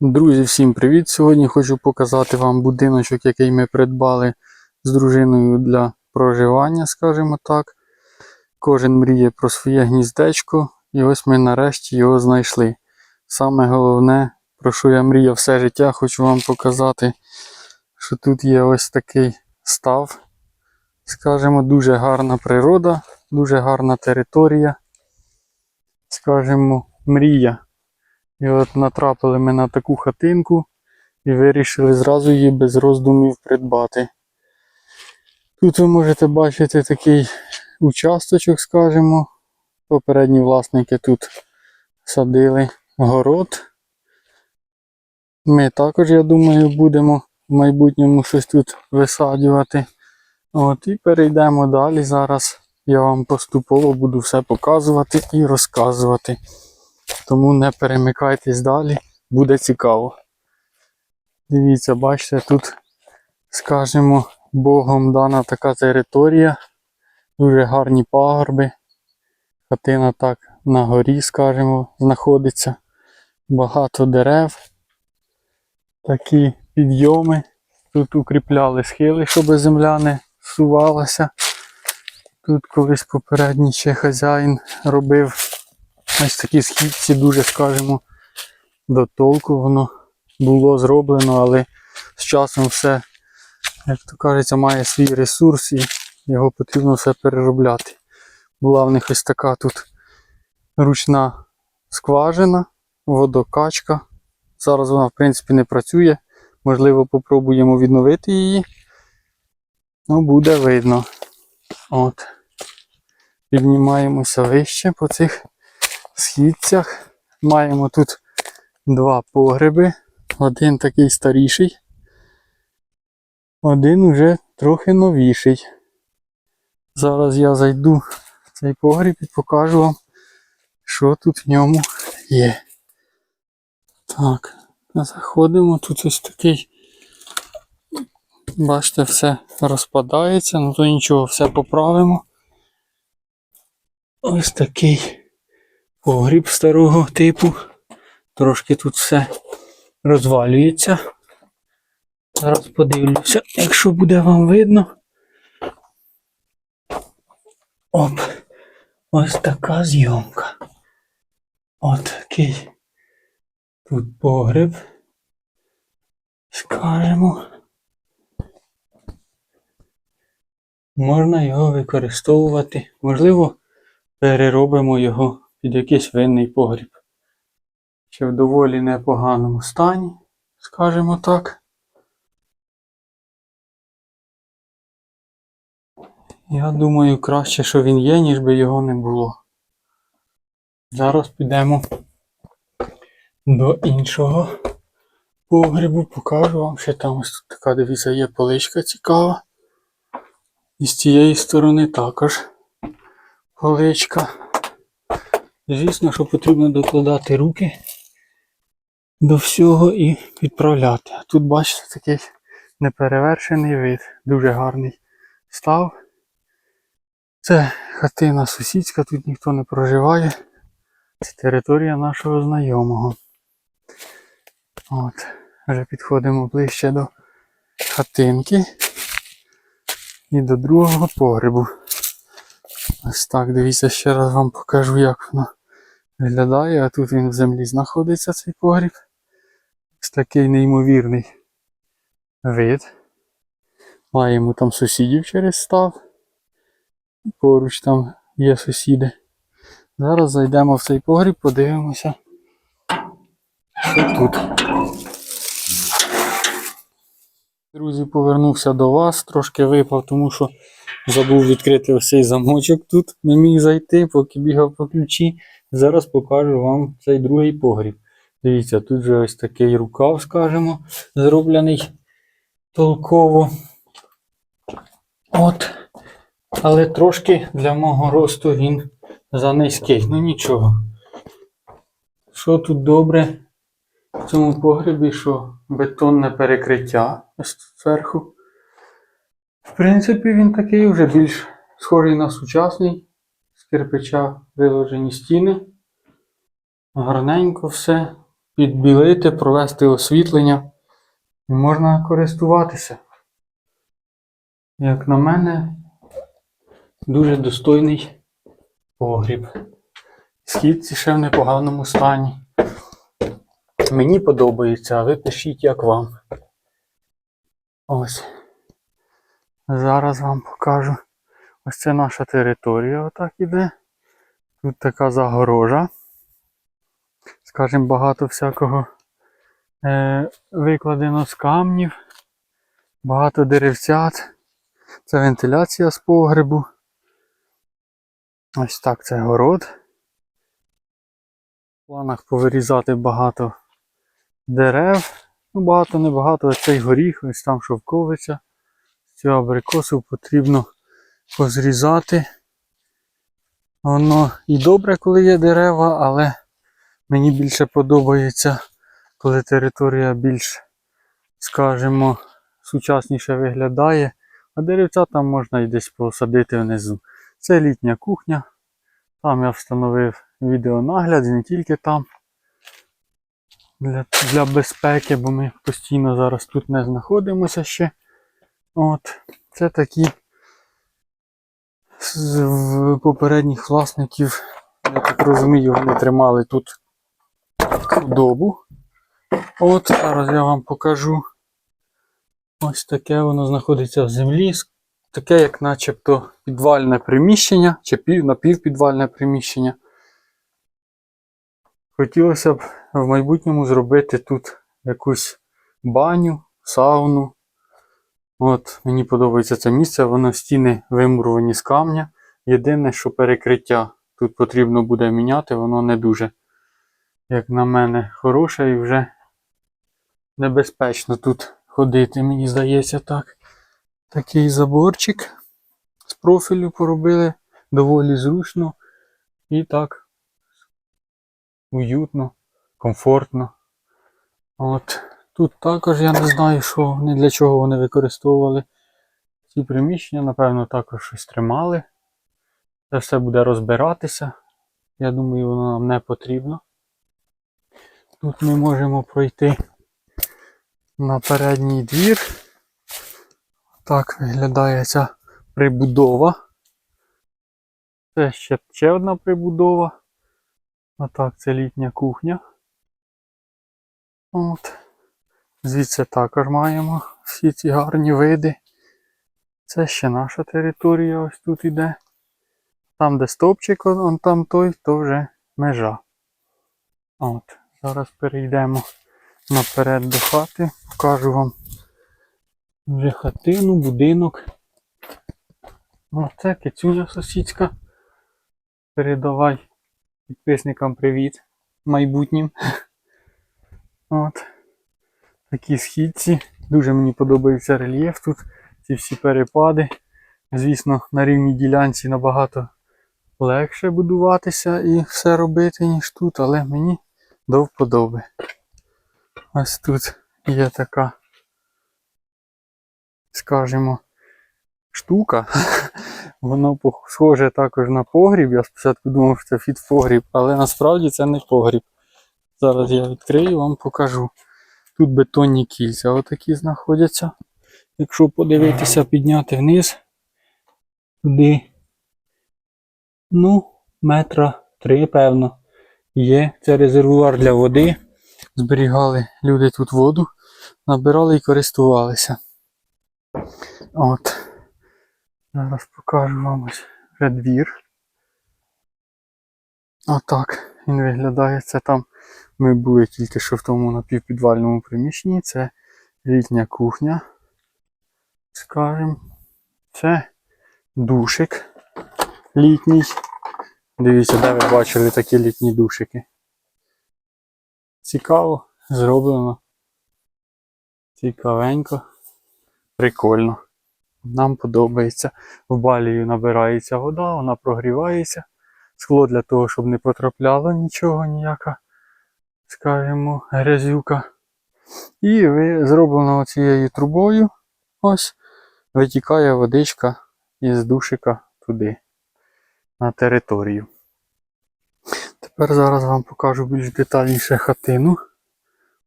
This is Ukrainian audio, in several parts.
Друзі, всім привіт! Сьогодні хочу показати вам будиночок, який ми придбали з дружиною для проживання, скажімо так. Кожен мріє про своє гніздечко, і ось ми нарешті його знайшли. Саме головне, про що я мріяв все життя, хочу вам показати, що тут є ось такий став. Скажімо, дуже гарна природа, дуже гарна територія. Скажімо, мрія. І от натрапили ми на таку хатинку і вирішили зразу її без роздумів придбати. Тут ви можете бачити такий участочок, скажімо. Попередні власники тут садили город. Ми також, я думаю, будемо в майбутньому щось тут висаджувати. От, і перейдемо далі. Зараз я вам поступово буду все показувати і розказувати. Тому не перемикайтесь далі, буде цікаво. Дивіться, бачите, тут, скажімо, Богом дана така територія, дуже гарні пагорби. Хатина так на горі, скажімо, знаходиться. Багато дерев, такі підйоми. Тут укріпляли схили, щоб земля не сувалася. Тут колись попередній ще хазяїн робив Ось такі східці дуже, скажімо, до толку воно було зроблено, але з часом все, як то кажеться, має свій ресурс і його потрібно все переробляти. Була в них ось така тут ручна скважина, водокачка. Зараз вона, в принципі, не працює. Можливо, попробуємо відновити її. Ну, буде видно. От. Піднімаємося вище по цих східцях. Маємо тут два погреби. Один такий старіший, один уже трохи новіший. Зараз я зайду в цей погріб і покажу вам, що тут в ньому є. Так, заходимо. Тут ось такий. Бачите, все розпадається, ну то нічого, все поправимо. Ось такий погріб старого типу. Трошки тут все розвалюється. Зараз подивлюся, якщо буде вам видно. Оп, ось така зйомка. От такий тут погріб. Скажемо. Можна його використовувати. Можливо, переробимо його під якийсь винний погріб. Ще в доволі непоганому стані, скажімо так. Я думаю, краще, що він є, ніж би його не було. Зараз підемо до іншого погребу, покажу вам, що там ось тут така, дивіться, є поличка цікава. І з цієї сторони також поличка. Звісно, що потрібно докладати руки до всього і відправляти. Тут, бачите, такий неперевершений вид, дуже гарний став. Це хатина сусідська, тут ніхто не проживає. Це територія нашого знайомого. От, вже підходимо ближче до хатинки і до другого погребу. Ось так, дивіться, ще раз вам покажу, як воно виглядає. А тут він в землі знаходиться, цей погріб. Ось такий неймовірний вид. Маємо там сусідів через став. Поруч там є сусіди. Зараз зайдемо в цей погріб, подивимося, що тут. Друзі, повернувся до вас, трошки випав, тому що забув відкрити ось цей замочок тут, не міг зайти, поки бігав по ключі. Зараз покажу вам цей другий погріб. Дивіться, тут же ось такий рукав, скажімо, зроблений толково. От. Але трошки для мого росту він занизький. Ну нічого. Що тут добре в цьому погребі, що бетонне перекриття зверху. В принципі, він такий вже більш схожий на сучасний. Кирпича виложені стіни. Гарненько все. підбілити, провести освітлення і можна користуватися. Як на мене, дуже достойний погріб. Східці ще в непоганому стані. Мені подобається, а ви пишіть, як вам. Ось. Зараз вам покажу. Ось це наша територія отак іде. Тут така загорожа. Скажімо, багато всякого е, викладено з камнів, багато деревцят. Це вентиляція з погребу. Ось так це город. В планах повирізати багато дерев. Ну, багато, не багато, ось цей горіх, ось там шовковиця. Цю абрикосу потрібно позрізати. Воно і добре, коли є дерева, але мені більше подобається, коли територія більш, скажімо, сучасніше виглядає. А деревця там можна і десь посадити внизу. Це літня кухня. Там я встановив відеонагляд, не тільки там. Для, для безпеки, бо ми постійно зараз тут не знаходимося ще. От, це такі з попередніх власників, я так розумію, вони тримали тут худобу. От, зараз я вам покажу. Ось таке воно знаходиться в землі. Таке, як начебто підвальне приміщення, чи пів, напівпідвальне приміщення. Хотілося б в майбутньому зробити тут якусь баню, сауну. От, мені подобається це місце, воно стіни вимуровані з камня. Єдине, що перекриття тут потрібно буде міняти, воно не дуже, як на мене, хороше і вже небезпечно тут ходити, мені здається так. Такий заборчик з профілю поробили, доволі зручно і так уютно, комфортно. От. Тут також я не знаю, що вони для чого вони використовували ці приміщення, напевно, також щось тримали. Це все буде розбиратися. Я думаю, воно нам не потрібно. Тут ми можемо пройти на передній двір. Так виглядає ця прибудова. Це ще, ще одна прибудова. Отак, це літня кухня. От. Звідси також маємо всі ці гарні види. Це ще наша територія ось тут іде. Там, де стовпчик, он, там той, то вже межа. От. Зараз перейдемо наперед до хати. Покажу вам вже хатину, будинок. Оце кицюня сусідська. Передавай підписникам привіт майбутнім. От. Такі східці. Дуже мені подобається рельєф тут. Ці всі перепади. Звісно, на рівній ділянці набагато легше будуватися і все робити, ніж тут, але мені до вподоби. Ось тут є така, скажімо, штука. Воно схоже також на погріб. Я спочатку думав, що це фіт погріб, але насправді це не погріб. Зараз я відкрию і вам покажу. Тут бетонні кільця отакі знаходяться. Якщо подивитися, підняти вниз, туди, ну, метра три, певно, є. Це резервуар для води. Зберігали люди тут воду, набирали і користувалися. От. Зараз покажу вам ось двір. Отак він виглядає. Це там ми були тільки що в тому напівпідвальному приміщенні. Це літня кухня. Скажем. Це душик літній. Дивіться, де ви бачили такі літні душики. Цікаво, зроблено. Цікавенько. Прикольно. Нам подобається. В балію набирається вода, вона прогрівається. Скло для того, щоб не потрапляло нічого, ніяка, скажімо, грязюка. І ви зроблено цією трубою. Ось витікає водичка із душика туди, на територію. Тепер зараз вам покажу більш детальніше хатину.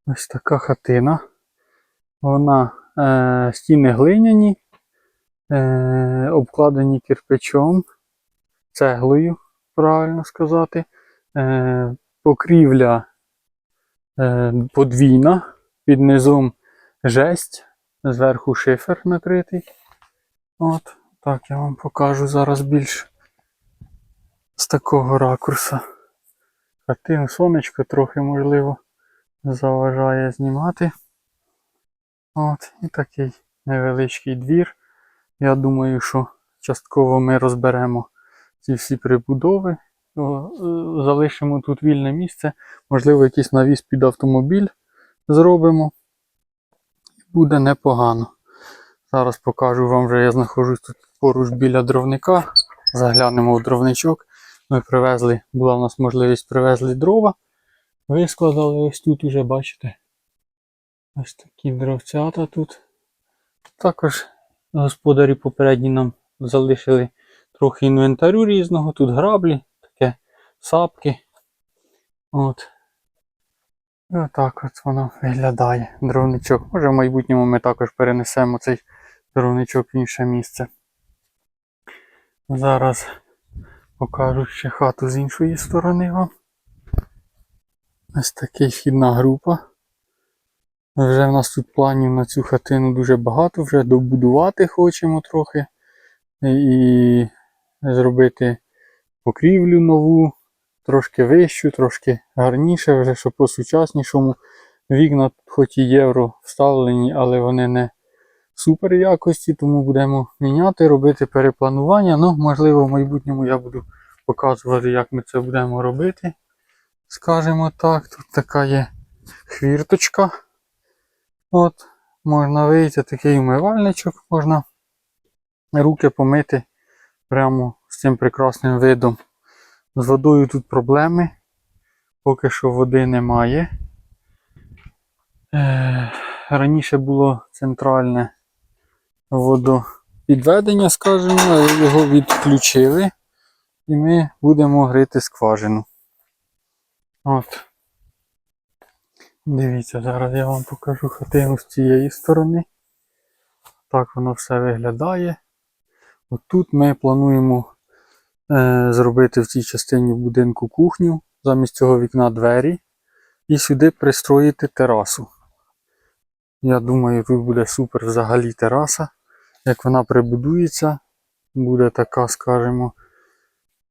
Ось така хатина. Вона е, стіни глиняні, е, обкладені кирпичом, цеглою, правильно сказати. Е, покрівля подвійна, під низом жесть, зверху шифер накритий. От, так я вам покажу зараз більш з такого ракурса. Хатин, сонечко трохи можливо заважає знімати. От, і такий невеличкий двір. Я думаю, що частково ми розберемо ці всі прибудови. О, е, Залишимо тут вільне місце. Можливо, якийсь навіс під автомобіль зробимо. Буде непогано. Зараз покажу вам вже, я знаходжусь тут поруч біля дровника. Заглянемо в дровничок. Ми привезли, була в нас можливість привезли дрова. Вискладали ось тут уже, бачите. Ось такі дровцята тут. Також господарі попередні нам залишили трохи інвентарю різного. Тут граблі, сапки. От. І отак от воно виглядає. Дровничок. Може в майбутньому ми також перенесемо цей дровничок в інше місце. Зараз покажу ще хату з іншої сторони вам. Ось такий вхідна група. Вже в нас тут планів на цю хатину дуже багато, вже добудувати хочемо трохи. І зробити покрівлю нову, трошки вищу, трошки гарніше, вже що по-сучаснішому. Вікна хоч і євро вставлені, але вони не супер якості, тому будемо міняти, робити перепланування. Ну, можливо, в майбутньому я буду показувати, як ми це будемо робити. Скажімо так, тут така є хвірточка. От, можна вийти, такий умивальничок, можна руки помити прямо з цим прекрасним видом. З водою тут проблеми. Поки що води немає. Е, раніше було центральне водопідведення, скажімо, його відключили. І ми будемо грити скважину. От. Дивіться, зараз я вам покажу хатину з цієї сторони. Так воно все виглядає. От тут ми плануємо зробити в цій частині будинку кухню, замість цього вікна двері. І сюди пристроїти терасу. Я думаю, тут буде супер взагалі тераса. Як вона прибудується, буде така, скажімо,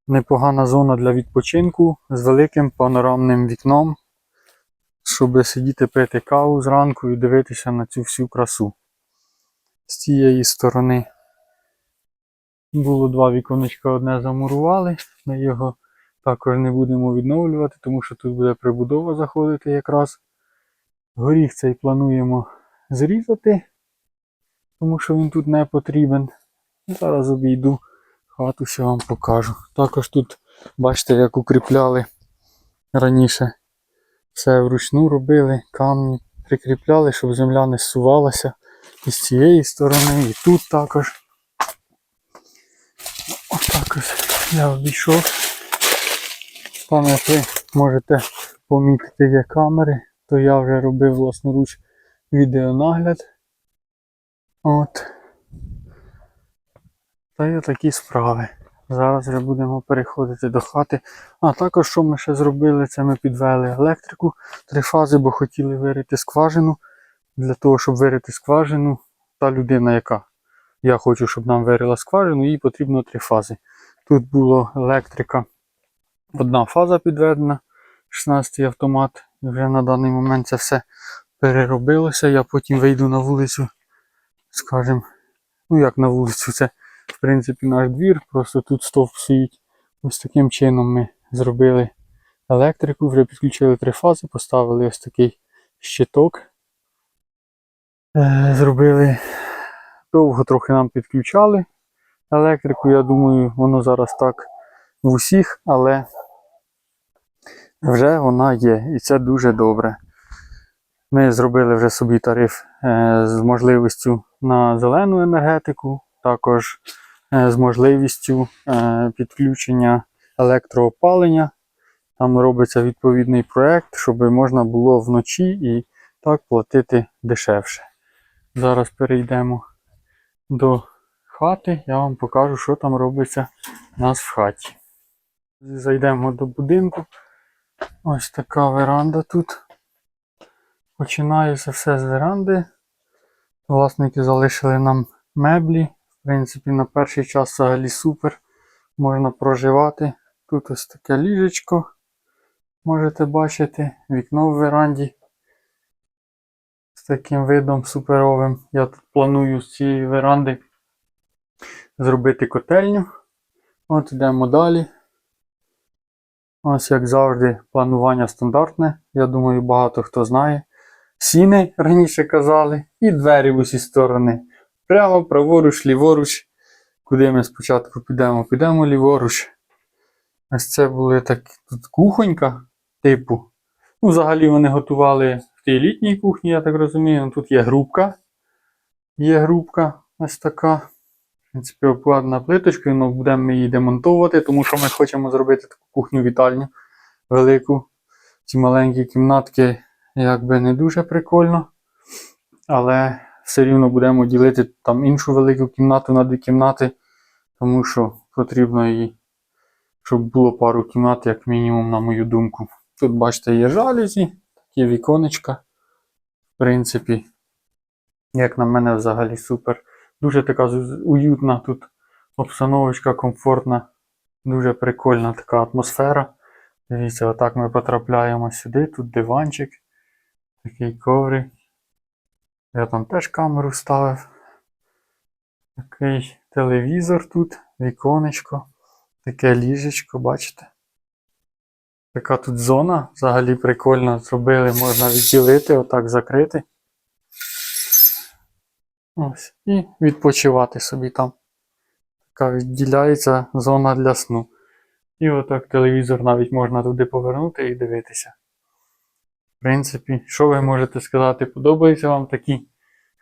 непогана зона для відпочинку з великим панорамним вікном, щоб сидіти пити каву зранку і дивитися на цю всю красу. З цієї сторони було два віконечка, одне замурували. Ми його також не будемо відновлювати, тому що тут буде прибудова заходити якраз. Горіх цей плануємо зрізати, тому що він тут не потрібен. Зараз обійду хату, ще вам покажу. Також тут, бачите, як укріпляли раніше. Все вручну робили, камні прикріпляли, щоб земля не зсувалася і з цієї сторони, і тут також. Отак ось я обійшов. Там, як ви можете помітити, є камери, то я вже робив власноруч відеонагляд. От. Та є такі справи. Зараз вже будемо переходити до хати. А також, що ми ще зробили, це ми підвели електрику три фази, бо хотіли вирити скважину. Для того, щоб вирити скважину, та людина, яка я хочу, щоб нам вирила скважину, їй потрібно три фази. Тут була електрика, одна фаза підведена, 16-й автомат. Вже на даний момент це все переробилося. Я потім вийду на вулицю, скажімо, ну як на вулицю, це в принципі наш двір, просто тут стовп стоїть. Ось таким чином ми зробили електрику, вже підключили три фази, поставили ось такий щиток. Е, Зробили довго трохи нам підключали електрику. Я думаю, воно зараз так в усіх, але вже вона є, і це дуже добре. Ми зробили вже собі тариф е, з можливістю на зелену енергетику, також е, з можливістю е, підключення електроопалення. Там робиться відповідний проєкт, щоб можна було вночі і так платити дешевше. Зараз перейдемо до хати, я вам покажу, що там робиться у нас в хаті. Зайдемо до будинку. Ось така веранда тут. Починається все з веранди. Власники залишили нам меблі. В принципі, на перший час взагалі супер. Можна проживати. Тут ось таке ліжечко. Можете бачити. Вікно в веранді. З таким видом суперовим. Я тут планую з цієї веранди зробити котельню. От йдемо далі. Ось, як завжди, планування стандартне. Я думаю, багато хто знає. Сіни раніше казали, і двері в усі сторони. Прямо, праворуч, ліворуч. Куди ми спочатку підемо? Підемо ліворуч. Ось це були так тут кухонька, типу. Ну, взагалі вони готували в тій літній кухні, я так розумію. Ну, Тут є грубка. Є грубка ось така. В принципі, обкладена плиточкою, але будемо ми її демонтовувати, тому що ми хочемо зробити таку кухню-вітальню велику. Ці маленькі кімнатки якби не дуже прикольно. Але все рівно будемо ділити там іншу велику кімнату на дві кімнати, тому що потрібно її, щоб було пару кімнат, як мінімум, на мою думку. Тут, бачите, є жалюзі, такі віконечка. В принципі, як на мене, взагалі супер. Дуже така уютна тут обстановочка, комфортна, дуже прикольна така атмосфера. Дивіться, отак ми потрапляємо сюди, тут диванчик, такий коврик. Я там теж камеру ставив. Такий телевізор тут, віконечко, таке ліжечко, бачите? Така тут зона взагалі прикольно зробили, можна відділити, отак закрити. Ось. І відпочивати собі там. Така відділяється зона для сну. І отак телевізор навіть можна туди повернути і дивитися. В принципі, що ви можете сказати, подобаються вам такі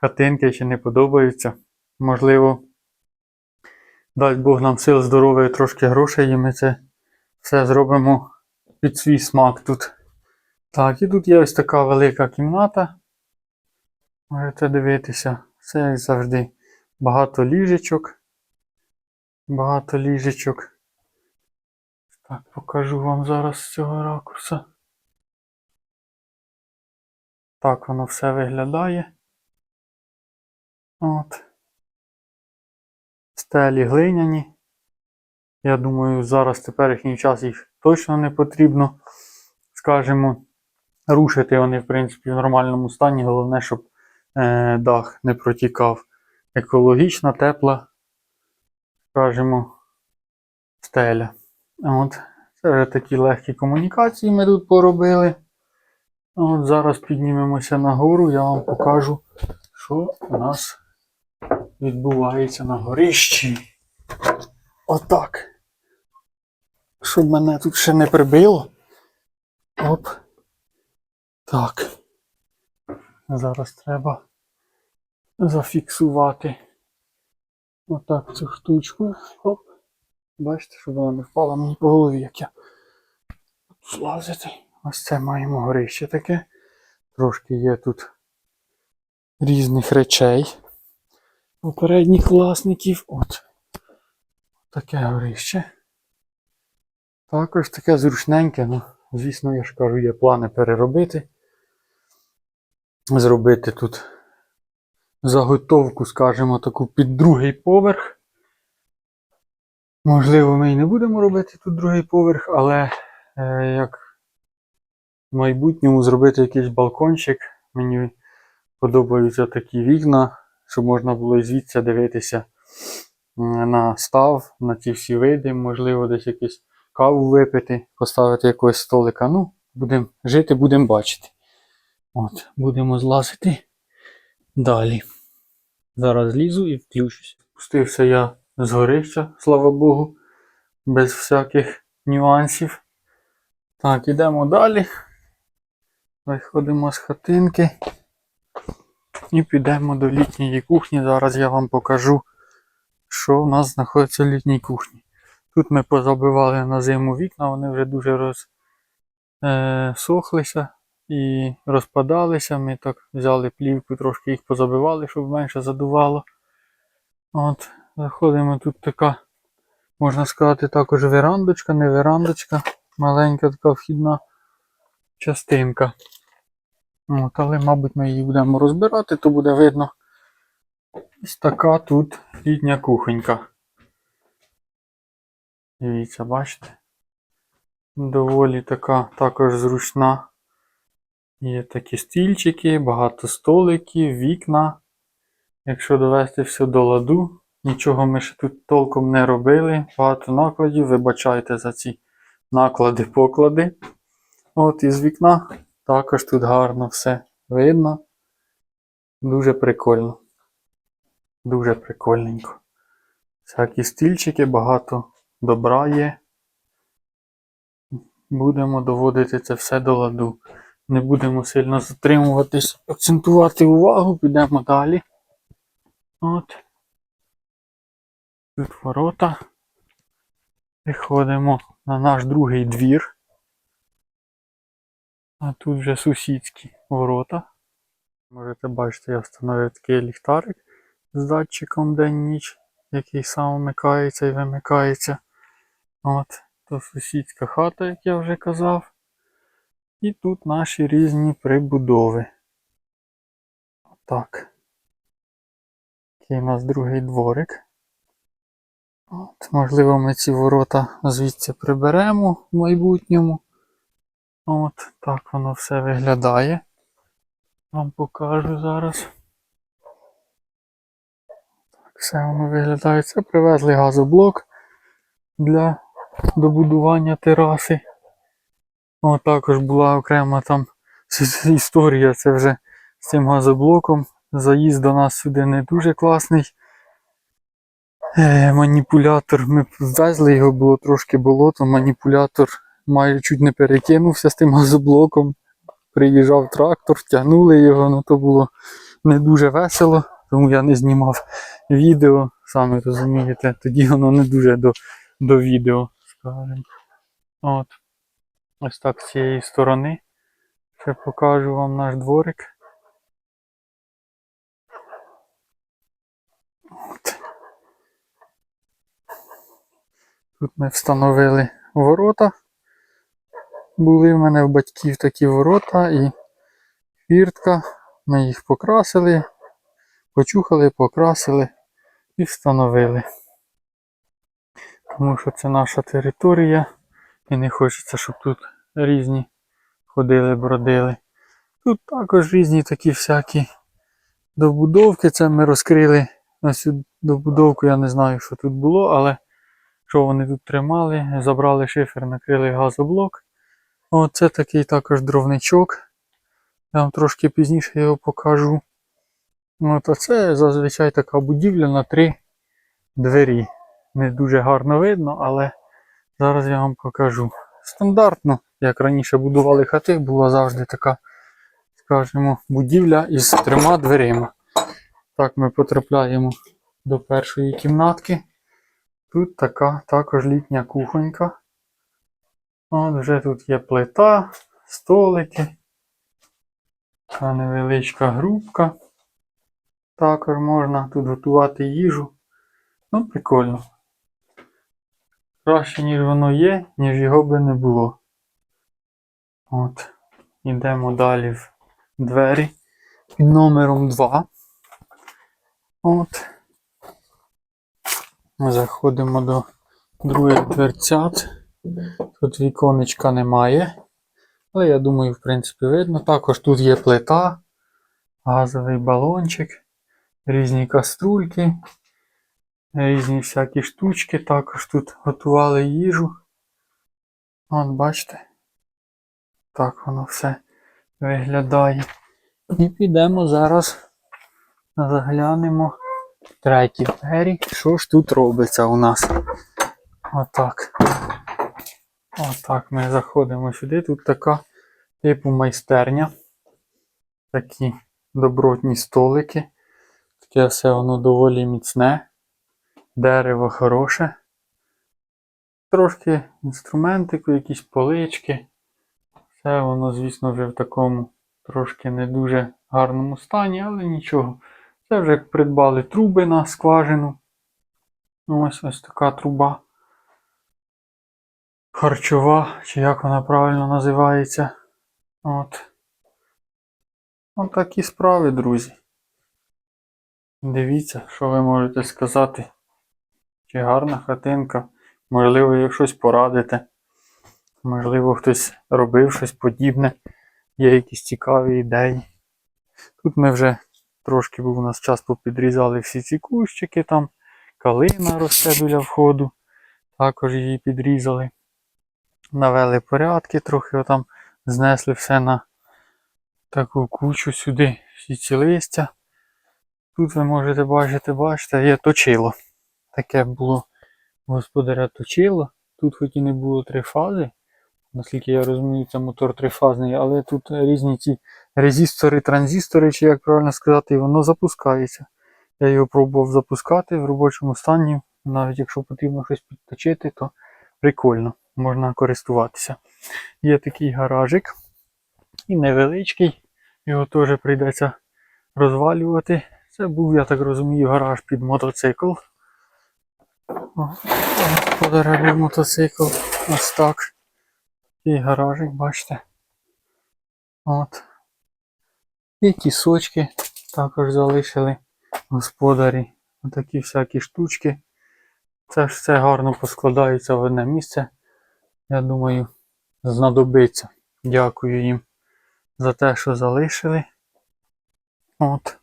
хатинки чи не подобаються? Можливо, дасть Бог нам сил, здоров'я і трошки грошей, і ми це все зробимо під свій смак тут. Так, і тут є ось така велика кімната. Можете дивитися. Все як завжди. Багато ліжечок. Багато ліжечок. Так, покажу вам зараз з цього ракурса. Так воно все виглядає. От. Стелі глиняні. Я думаю, зараз теперішній час їх точно не потрібно, скажімо, рушити вони, в принципі, в нормальному стані. Головне, щоб е, дах не протікав. Екологічна, тепла, скажімо, стеля. От. Це вже такі легкі комунікації ми тут поробили. От зараз піднімемося нагору, я вам покажу, що у нас відбувається на горищі. Отак. Щоб мене тут ще не прибило. Оп. Так. Зараз треба зафіксувати отак цю штучку. Оп. Бачите, щоб вона не впала мені по голові, як я злазити. Ось це маємо горище таке. Трошки є тут різних речей попередніх власників. От. Таке горище. Також таке зручненьке, ну, звісно, я ж кажу, є плани переробити. Зробити тут заготовку, скажімо, таку під другий поверх. Можливо, ми і не будемо робити тут другий поверх, але е, як в майбутньому зробити якийсь балкончик. Мені подобаються такі вікна, щоб можна було і звідси дивитися на став, на ті всі види, можливо, десь якусь каву випити, поставити якогось столика. Ну, будемо жити, будемо бачити. От, будемо злазити далі. Зараз злізу і включусь. Спустився я з горища, слава Богу, без всяких нюансів. Так, ідемо далі. Виходимо з хатинки і підемо до літньої кухні. Зараз я вам покажу, що в нас знаходиться в літній кухні. Тут ми позабивали на зиму вікна, вони вже дуже розсохлися. і розпадалися. Ми так взяли плівку, трошки їх позабивали, щоб менше задувало. От, заходимо тут така, можна сказати, також верандочка, не верандочка, маленька така вхідна частинка. От, але, мабуть, ми її будемо розбирати, то буде видно. Ось така тут літня кухонька. Дивіться, бачите? Доволі така також зручна. Є такі стільчики, багато столиків, вікна. Якщо довести все до ладу, нічого ми ще тут толком не робили. Багато накладів, вибачайте за ці наклади-поклади. От із вікна також тут гарно все видно. Дуже прикольно. Дуже прикольненько. Всякі стільчики, багато добра є. Будемо доводити це все до ладу. Не будемо сильно затримуватись, акцентувати увагу, підемо далі. От. Тут ворота. Виходимо на наш другий двір. А тут вже сусідські ворота. Можете бачити, я встановив такий ліхтарик з датчиком день-ніч, який сам вмикається і вимикається. От, то сусідська хата, як я вже казав. І тут наші різні прибудови. Отак. Такий у нас другий дворик. От, можливо, ми ці ворота звідси приберемо в майбутньому. От, так воно все виглядає. Вам покажу зараз. Так, все воно виглядає. Це привезли газоблок для добудування тераси. О, також була окрема там історія, це вже з цим газоблоком. Заїзд до нас сюди не дуже класний. Е, маніпулятор, ми ввезли його, було трошки болото, маніпулятор майже чуть не перекинувся з тим газоблоком. Приїжджав трактор, тягнули його, ну то було не дуже весело, тому я не знімав відео, самі розумієте, тоді воно не дуже до, до відео, скажімо. От. Ось так з цієї сторони. Ще покажу вам наш дворик. От. Тут ми встановили ворота. Були в мене в батьків такі ворота і фіртка. Ми їх покрасили, почухали, покрасили і встановили. Тому що це наша територія. І не хочеться, щоб тут різні ходили, бродили. Тут також різні такі всякі добудовки. Це ми розкрили на цю добудовку. Я не знаю, що тут було, але що вони тут тримали, забрали шифер, накрили газоблок. Оце такий також дровничок. Я вам трошки пізніше його покажу. От, а це зазвичай така будівля на три двері. Не дуже гарно видно, але зараз я вам покажу. Стандартно, як раніше будували хати, була завжди така, скажімо, будівля із трьома дверима. Так ми потрапляємо до першої кімнатки. Тут така також літня кухонька. От вже тут є плита, столики. Така невеличка грубка. Також можна тут готувати їжу. Ну, прикольно. Краще, ніж воно є, ніж його би не було. От. Йдемо далі в двері номером 2. От. Ми заходимо до других дверцят. Тут віконечка немає. Але я думаю, в принципі, видно. Також тут є плита, газовий балончик, різні каструльки, різні всякі штучки. Також тут готували їжу. От бачите. Так воно все виглядає. І підемо зараз заглянемо в треті двері. Що ж тут робиться у нас? Отак. Отак ми заходимо сюди. Тут така типу майстерня. Такі добротні столики. Таке все воно доволі міцне. Дерево хороше. Трошки інструментику, якісь полички. Це воно, звісно, вже в такому трошки не дуже гарному стані, але нічого. Це вже як придбали труби на скважину. Ось ось така труба. Харчова, чи як вона правильно називається. От. От такі справи, друзі. Дивіться, що ви можете сказати. Чи гарна хатинка. Можливо, ви щось порадите. Можливо, хтось робив щось подібне. Є якісь цікаві ідеї. Тут ми вже трошки був у нас час попідрізали всі ці кущики там. Калина росте біля входу. Також її підрізали. Навели порядки трохи, отам знесли все на таку кучу сюди, всі ці листя. Тут ви можете бачити, бачите, є точило. Таке було господаря точило. Тут хоч і не було три фази. Наскільки я розумію, це мотор трифазний, але тут різні ці резистори, транзистори, чи як правильно сказати, воно запускається. Я його пробував запускати в робочому стані. Навіть якщо потрібно щось підточити, то прикольно, можна користуватися. Є такий гаражик і невеличкий, його теж прийдеться розвалювати. Це був, я так розумію, гараж під мотоцикл. Господаря мотоцикл. Ось так. І гаражик, бачите. От. І тісочки також залишили господарі. Отакі всякі штучки. Це ж все гарно поскладається в одне місце. Я думаю, знадобиться. Дякую їм за те, що залишили. От.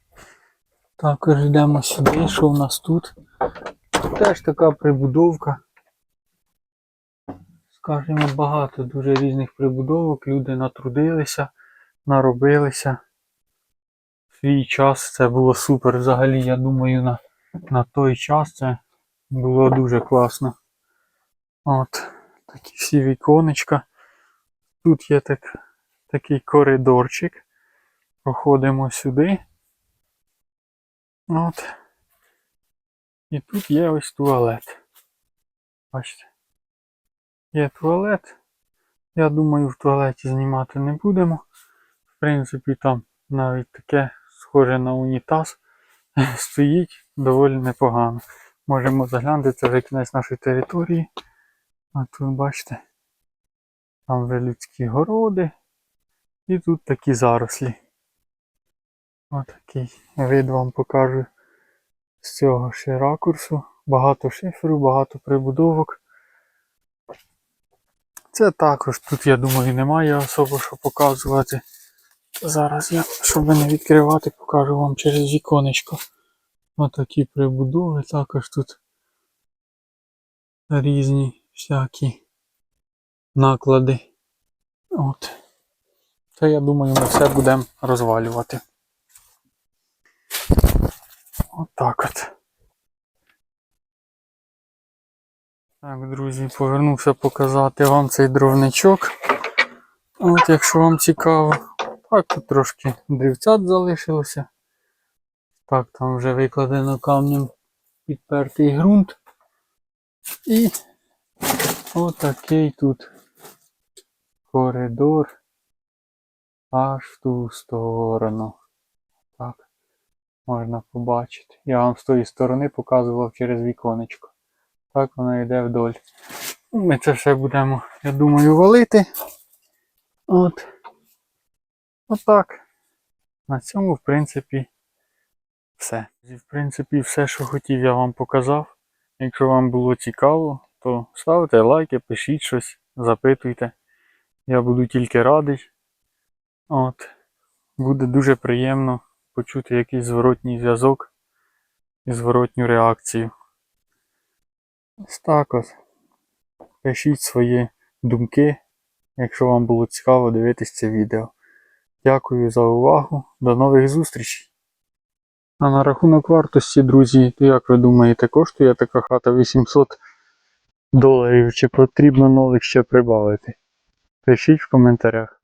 Також йдемо сюди, що в нас тут. Теж така прибудовка. Скажімо, багато дуже різних прибудовок. Люди натрудилися, наробилися. В свій час це було супер. Взагалі, я думаю, на, на той час це було дуже класно. От, такі всі віконечка. Тут є так, такий коридорчик. Проходимо сюди. От. І тут є ось туалет. Бачите. Є туалет. Я думаю, в туалеті знімати не будемо. В принципі, там навіть таке схоже на унітаз стоїть доволі непогано. Можемо заглянути, це вже кінець нашої території. А тут бачите, там вже людські городи. І тут такі зарослі. Отакий вид вам покажу з цього ще ракурсу. Багато шиферу, багато прибудовок. Це також тут, я думаю, немає особо що показувати. Зараз я, щоб не відкривати, покажу вам через віконечко. Отакі прибудови, також тут різні всякі наклади. От. Це я думаю, ми все будемо розвалювати. Отак от. Так, друзі, повернувся показати вам цей дровничок. От, якщо вам цікаво. Так, тут трошки дрівцят залишилося. Так, там вже викладено камнем підпертий ґрунт. І отакий тут коридор аж в ту сторону. Можна побачити. Я вам з тої сторони показував через віконечко. Так воно йде вдоль. Ми це все будемо, я думаю, валити. От. Отак. На цьому, в принципі, все. В принципі, все, що хотів, я вам показав. Якщо вам було цікаво, то ставте лайки, пишіть щось, запитуйте. Я буду тільки радий. От. Буде дуже приємно почути якийсь зворотній зв'язок і зворотню реакцію. Ось так от. Пишіть свої думки, якщо вам було цікаво дивитись це відео. Дякую за увагу. До нових зустрічей. А на рахунок вартості, друзі, то як ви думаєте, коштує така хата 800 доларів? Чи потрібно нових ще прибавити? Пишіть в коментарях.